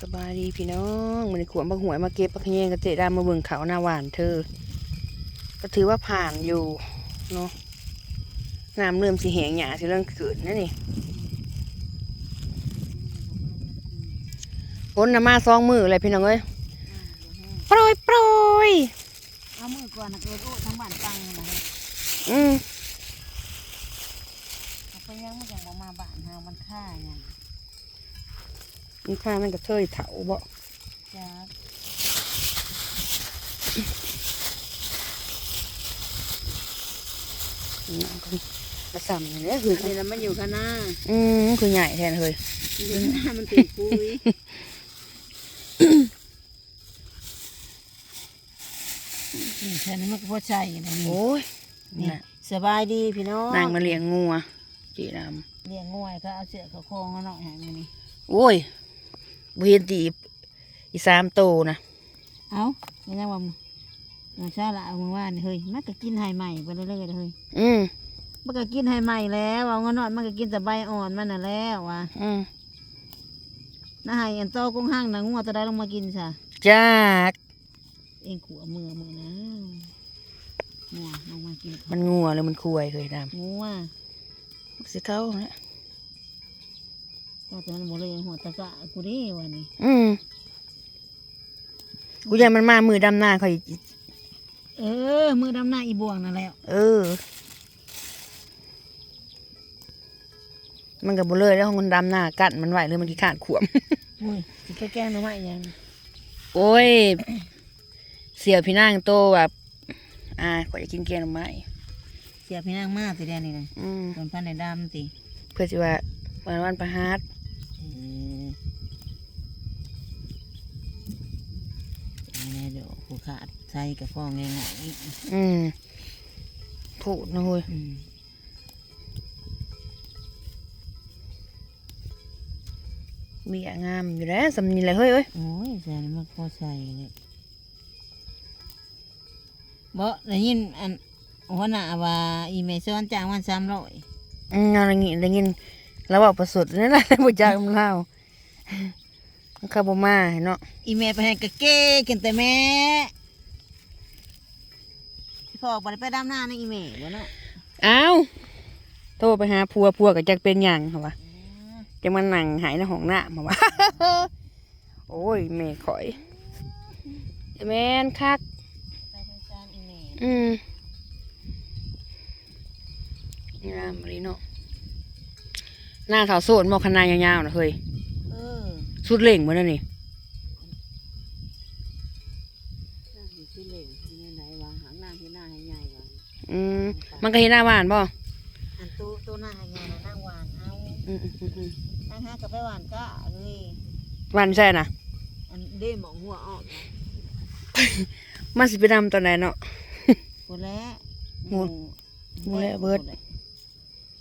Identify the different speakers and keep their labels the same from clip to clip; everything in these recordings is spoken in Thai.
Speaker 1: สบายดีพี่น้องมันขวนบักหวยมาเก็บปักแยงกระเจดามาเบิ่งเขาหน้าหวานเธอ ก็ถือว่าผ่านอยู่เนาะน้ำเริ่มสีแหงหยาสิเรื่องเกิดนั่นนี่พ้นน้ำมาซองมือเลยพี่น้องเอ้ยโปรยโปรย
Speaker 2: เอามือก่อนนะเกิดโอ้ทั้งบ้านตังนะ
Speaker 1: อืม
Speaker 2: เอาไปยังมันยังบ่มาบ้านเฮามันค่าหยัง
Speaker 1: มันข้ามันกระเทยเถาบ่
Speaker 2: จ้า
Speaker 1: น้ำก็กระสัมนี่แหละคือ
Speaker 2: อันนี้แล้วมันอยู่ข้างหน้า
Speaker 1: อืมคือใหญ่แทนเลย
Speaker 2: อยู่ข้างหน้ามันติดปุ้ยนี่แค่นี้มันก็พอใจนะนี่
Speaker 1: โอ้ย
Speaker 2: นี่
Speaker 1: น่ะ
Speaker 2: สบายดีพี่น้อง
Speaker 1: นางมาเลี้ยงงัวจีด
Speaker 2: เลี้ยงงวยก็เอาเสือเขาโครงเขาหน่อยให้มันนี่ำ
Speaker 1: โอ้ย บ่เห็นตีอีสามโตนะ
Speaker 2: เอาไม่ใช่ว่ามันชาละเอามือว่านี่เฮ้ยมันก็กินไฮใหม่ไปเรื่อยๆเลยเฮ้ย
Speaker 1: อืม
Speaker 2: มันก็กินไฮใหม่แล้วเอาเงินนอนมันก็กินแต่ใบอ่อนมันน่ะแล้วว่ะ
Speaker 1: อืม
Speaker 2: น้าไฮอันโตกุ้งห้างนางงัวตัวใดลงมากินซะ
Speaker 1: จาก
Speaker 2: เองขัวมือมือนะงัวลงมากิน
Speaker 1: มันงัวหรือมันคุยเคยด
Speaker 2: งัวำ
Speaker 1: สิเขาเนี่ย
Speaker 2: ก็ตัวนั้นบอกเลยหัวตะกะกูเด้วันนี้
Speaker 1: อืมกูอยังมันมามือดำหน้าเขาอีก
Speaker 2: เออ มือดำหน้าอีบวงนั่นแหละ
Speaker 1: เออ มันกับบุเลยแล้วมันดำหน้ากัดมันไหวเลยมันกี่ขาดขวม
Speaker 2: อุ้ยสิแค่แกล้งหน้ำไม้ยัง
Speaker 1: โอ้ย เสียวพี่นางโตแบบอ่าขอจะกินเกลียนไม้
Speaker 2: เสียพี่นางมากสิเดียวนี่นะ
Speaker 1: อืม
Speaker 2: คนพันในดำติ
Speaker 1: เพื่อที่ว่าวันวันประหัส
Speaker 2: เออนี่เดี๋ยวผู้ ขาดใส่กับฟองง่ายๆอีก
Speaker 1: อืมพูดนะเว้ย
Speaker 2: อืม
Speaker 1: เบียงามอยู่แล้วสำนีเลยเฮ้ยเอ้ย
Speaker 2: โอ้ยใส่นี่มันพอใส่เลยบ่ได้ยินอันหัวหน้าว่าอีเมซอนจ้างวันสามร้อย
Speaker 1: อืมอะไรงี้ได้ยินแล้วบอกประสดนี่แหละบุจากมันเล่า มันเข้าบ่มาเนาะ
Speaker 2: อีเมไปให้กะเก้กันแต่แม่พ่อบอกไปดำหน้าในอีเมบ่เนาะ
Speaker 1: อ้าวโทรไปหาพัวพัวกับจักเป็นหยังเหรอวะจะมานั่งหายในห้องน้ำเหรอวะโอ้ยแม่ข่อยแม่นคัก
Speaker 2: ไปทางการอีเม
Speaker 1: อืมงามเลยเนาะหน้าเถาโซนหมอกคณายาวๆนะเฮ้ย
Speaker 2: เออ
Speaker 1: สุดเล่งเหมือนนั่นนี่
Speaker 2: น่าสิสิเหล่งที่ไหนวะหางหน้าที่หน้าให้ใหญ่วะ
Speaker 1: อืมมันก็เห็นหน้าบ้านป่ะ
Speaker 2: อันตู้ตู้หน้าให้ใหญ่นะนั่งหวานเอา
Speaker 1: อืมอืมอืมอืม
Speaker 2: นั่งหากับไปหวานก็เลย
Speaker 1: วันใช่น่ะ
Speaker 2: อันเด้หมองหัวออกนะ
Speaker 1: มันสิไปดำตอนไหนเนาะ
Speaker 2: หมดแล้ว
Speaker 1: หมดหมดแล้วเบิด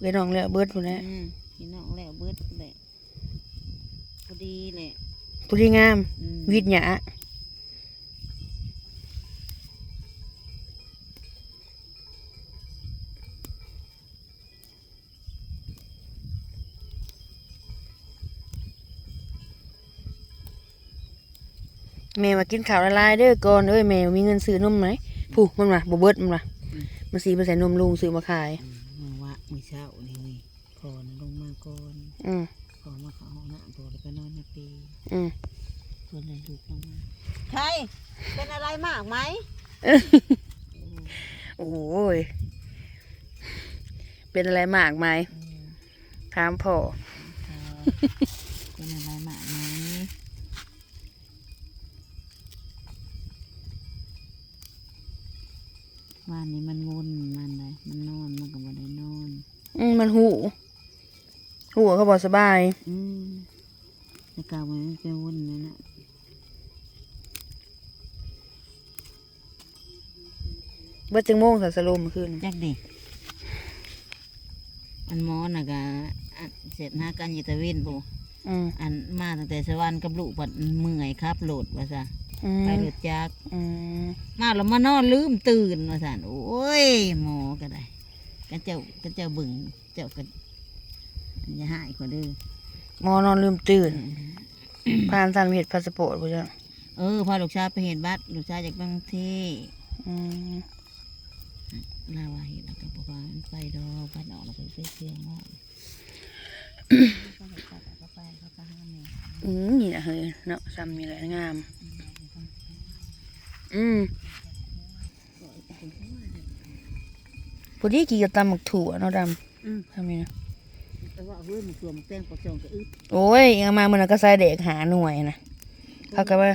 Speaker 1: เวยน้องแล้วเบิดหมดแล้ว
Speaker 2: อืมพี่น้องแล้วเบิดเลย พอดีเลย
Speaker 1: ผู้ที่งาม
Speaker 2: อืม
Speaker 1: วิทย์หยาแม่มากินข้าวละลายเด้อก่อนเอ้ยแม่มีเงินซื้อนมไหมผู้มันมาบ่เบิดมันมามันสีมาใส่นมลุงซื้อมาขาย
Speaker 2: มือวะมือเช้านี่นี่พอนะลงมาก่อน
Speaker 1: อืม
Speaker 2: อืมส่วนอะไรลูกลงมาใครเป็นอะไรมากไหม
Speaker 1: โอ้ยเป็นอะไรมากไหม
Speaker 2: อืม
Speaker 1: ถามพ่อ
Speaker 2: เออเป็นอะไรมากไหมวันนี้มันวนมันเลยมันนอนมันก็บ่ได้นอน
Speaker 1: อืมมันหูหูเขาบอกสบาย
Speaker 2: อืม แต่กล่าวไว้มันเป็นวนนั่นน่ะ
Speaker 1: เบิดจังโมงสัสโลมเมื่อคืน
Speaker 2: จักดิอันหมอน่ะก็อันเสร็จหากันอยู่ตะเวนปู
Speaker 1: อืม
Speaker 2: อันมาตั้งแต่สวรรค์กับลูกปัดเมื่อยครับโหลดว่าซะ
Speaker 1: อืม
Speaker 2: ไปโหลดจัก
Speaker 1: อืม
Speaker 2: มาแล้วมานอนลืมตื่นว่าสันโอ้ยหมอก็ได้ก็เจ้าก็เจ้าบึงเจ้าก็อย่าหายกว่าเด้อ
Speaker 1: ห มอนอนลืมตื่นผ่านสันเห็ดพาสปอร์ตบ่จ้ะ
Speaker 2: เออพอลูกชายไปเห็นบัตรลูกชายจากบางเท
Speaker 1: อืม
Speaker 2: ลาวาเห็นแล้วก็บอกว่ามันไปดอกบัตรออกแล้วก็ไปเสียงว่าก็ไปก็ไปก็ไปห้าแม่
Speaker 1: อืมนี่นะเฮ้ยเนาะซ้ำนี่แหละงาม อืมพอดีกี่กับตำหมักถั่วเนาะด
Speaker 2: อืมำ
Speaker 1: ทำนี่นะ
Speaker 2: แต่ ว่าเฮ้ยมันสวมแป้งปลาจองก็อึด
Speaker 1: โอ้ยเอามามันก็ใส่เด็กหาหน่วยนะเขาก็มา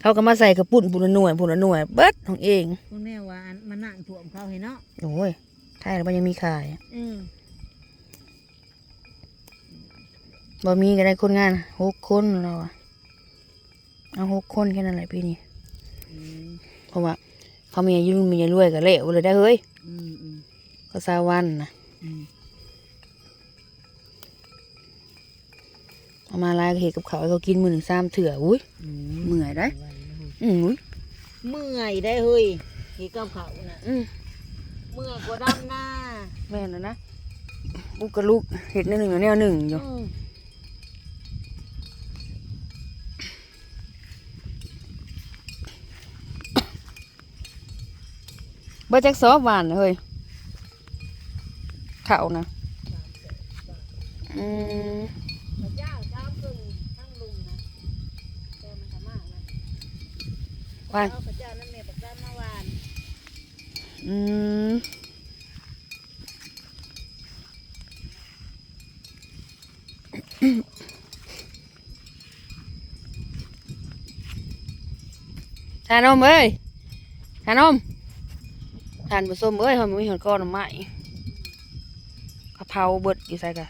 Speaker 1: เขาก็มาใส่กระปุ่นปุ่นละหน่วยปุ่นละหน่วย เบิดของเอง
Speaker 2: พวกแน่ว่าอันมันนั่งถ่วมเขาเห็นเนาะ
Speaker 1: โอ้ยไทยแล้วมันยังมีขาย
Speaker 2: อืม
Speaker 1: บ่มีก็ได้คนงานหกคนเราอะเอาหกคนแค่นั้นแหละพี่นี่
Speaker 2: อืม
Speaker 1: เพราะว่า เขามีอายุมีอายุรวยก็เละเลยได้เฮ้ย
Speaker 2: อืมอืม
Speaker 1: ก็ซาวันนะ เอามาลายก็เห็ดกับเขาวให้เขากินมือหนึ่งสามเถื่ออุ้ย
Speaker 2: อื
Speaker 1: เมื่อยได้อืมอุ้ย
Speaker 2: เมื่อยได้เฮ้ยที่กับเขาน่ะ
Speaker 1: อืม
Speaker 2: เมื่อยกว่าดำหน้า
Speaker 1: แม่นแล้วนะลูกกับลูกเห็ดแนวหนึ่งกับแนวหนึ่งอยู่
Speaker 2: อืม
Speaker 1: เบอร์แจ็คซอฟหวานนะเฮ้ยเขานะอืม
Speaker 2: พระเจ้าช้ามพึ่งทั้งลุงนะแต่มันสามารถนะ
Speaker 1: ห วาน
Speaker 2: เอาพระเจ้านั่นแม่ประจำเมื่อวาน
Speaker 1: อืมทานนมเอ้ยทานนมทานผสมเอ้ยเขาไม่เห็นก้อนหน่อไม้กะเพราเบิดอยู่ใส่กัน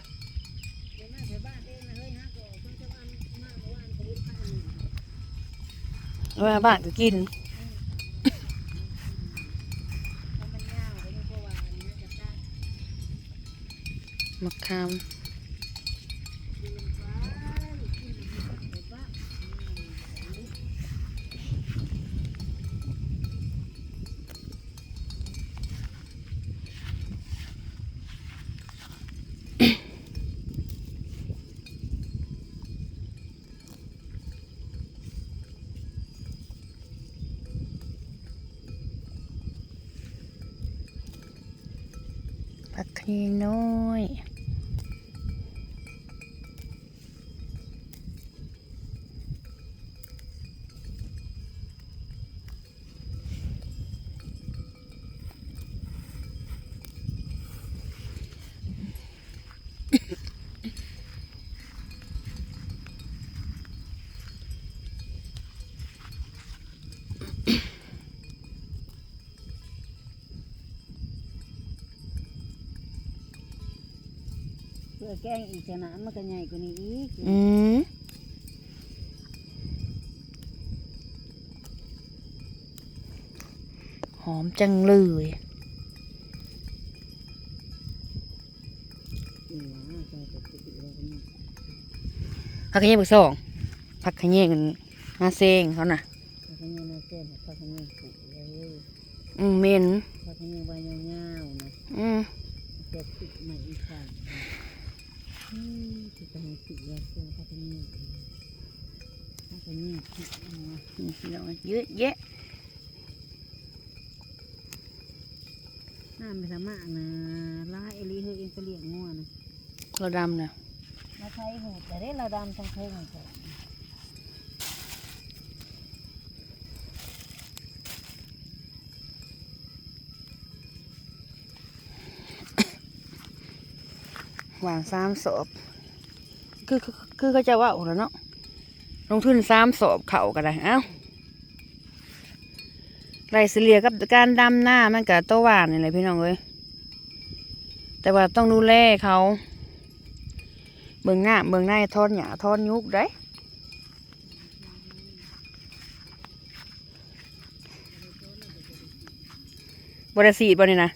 Speaker 2: เดี๋ยวแม่ไปบ้านเองนะเฮ้ยฮะก็เพิ่งจะมามาเมื่อวานก็รีบไปอันนี้
Speaker 1: แล้วมาบ้านก็กิน
Speaker 2: เพราะมันยาวก็ยังเพราะว่าอันนี้จะได้
Speaker 1: มะขาม
Speaker 2: กินฟ้ากินไปบ้าน
Speaker 1: ผักชีน้อย
Speaker 2: พื่อแกงอีกชนะมันก็ใหญ่กว่านี้อีก
Speaker 1: อืมหอมจังเลย
Speaker 2: อืมใส่กะปิแล้วก็นี่
Speaker 1: ผักขะแยงผักสองผักขะแยงกันมาเซงเขาน่ะ
Speaker 2: แล้วก็นี่นะเส้นแล้วก็นี่ผูเลย
Speaker 1: อืมเมน
Speaker 2: แล้วก็นี่ใบยาวๆนะ
Speaker 1: อืม
Speaker 2: เจ็บติดใหม่อีกฝั่ง อืมติดไปให้ติดยาเส้นแล้วก็นี่แล้วก็นี่ติดเอามา
Speaker 1: นี่พี่น้องเยอะแยะ
Speaker 2: น้ำไม่สามารถนะลายเอลีเฮอเองก็เลี้ยงงัวนะ
Speaker 1: เราดำนะ
Speaker 2: มาใช้หูแต่ได้เราดำทั้งเทิงเลย
Speaker 1: วางสามศพคือคือคือเขาจะว่าโอ้แล้วเนาะลงทุนสามศพเขาก็ได้เอ้าไรเสเลียกับการดำหน้ามันกับตัวหวานนี่แหละพี่น้องเอ้ยแต่ว่าต้องดูแลเขาเบิ่งหน้าเบิ่งหน้าทอนหยาทอนยุกได้บริสีดบ่นี่นะ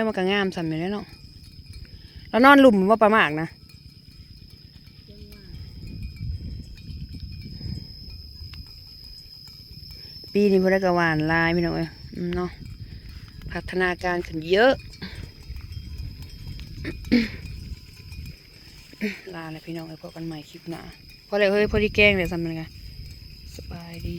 Speaker 1: ได้มากระงามสัมอยู่แล้วเนาะแล้วนอนหลุมว่าประมากนะปีนี้พนักหวานลายพี่น้องเอ้ยอืมเนาะพัฒนาการขึ้นเยอะลาเลยพี่น้องไอ้พวกกันใหม่คลิปหน้าพอแล้วเฮ้ยพอดีแกล้งเลยซ้ำมันไงสบายดี